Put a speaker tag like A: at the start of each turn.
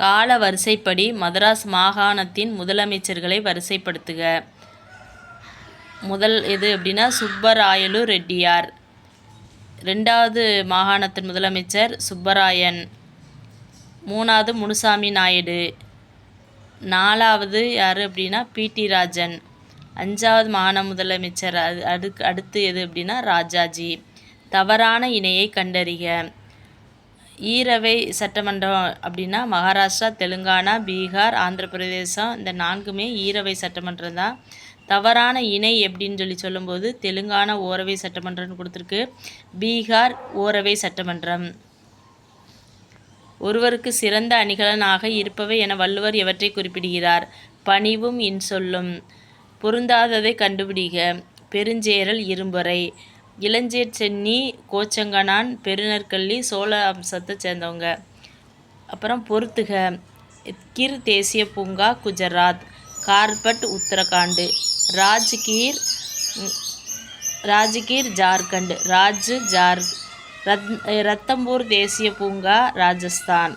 A: கால வரிசைப்படி மதராஸ் மாகாணத்தின் முதலமைச்சர்களை வரிசைப்படுத்துக. முதல் எது அப்படின்னா சுப்பராயலு ரெட்டியார். ரெண்டாவது மாகாணத்தின் முதலமைச்சர் சுப்பராயன். மூணாவது முனுசாமி நாயுடு. நாலாவது யார் அப்படின்னா பிடி ராஜன். அஞ்சாவது மாகாண முதலமைச்சர் அது அடுக்கு அடுத்து எது அப்படின்னா ராஜாஜி. தவறான இணையை கண்டறிக. ஈரவை சட்டமன்றம் அப்படின்னா மகாராஷ்டிரா தெலுங்கானா பீகார் ஆந்திர பிரதேசம் இந்த நான்குமே ஈரவை சட்டமன்றம் தான். தவறான இணை எப்படின்னு சொல்லி சொல்லும்போது தெலுங்கானா ஓரவை சட்டமன்றம்னு கொடுத்துருக்கு. பீகார் ஓரவை சட்டமன்றம். ஒருவருக்கு சிறந்த அணிகலனாக இருப்பவை என வள்ளுவர் எவற்றை குறிப்பிடுகிறார். பணிவும் இன்சொல்லும் பொருந்தாததை கண்டுபிடிக. பெருஞ்சேரல் இரும்பொறை. இளஞ்சேட் சென்னி கோச்சங்கனான் பெருநற்கல்லி சோழ அம்சத்தை சேர்ந்தவங்க. அப்புறம் பொறுத்துக கிர் தேசிய பூங்கா குஜராத். கார்பட் உத்தரகாண்டு. ராஜ்கீர் ராஜ்கீர் ஜார்க்கண்ட். ராஜ் ஜார் ரத் ரத்தம்பூர் தேசிய பூங்கா ராஜஸ்தான்.